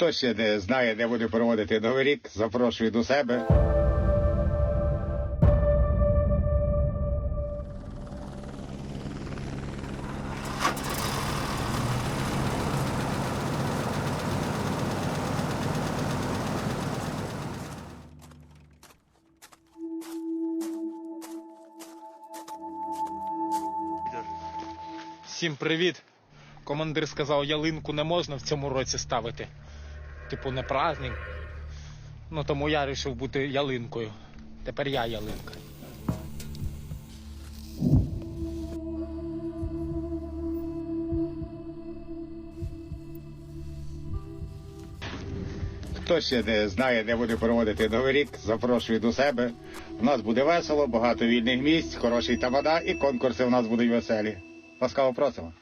Хто ще не знає, де буде проводити Новий рік, запрошую до себе. Всім привіт. Командир сказав, ялинку не можна в цьому році ставити. Типу, не праздник. Ну тому я вирішив бути ялинкою. Тепер я ялинка. Хто ще не знає, де буде проводити Новий рік, запрошую до себе. У нас буде весело, багато вільних місць, хороший тамада і конкурси у нас будуть веселі. Ласкаво просимо.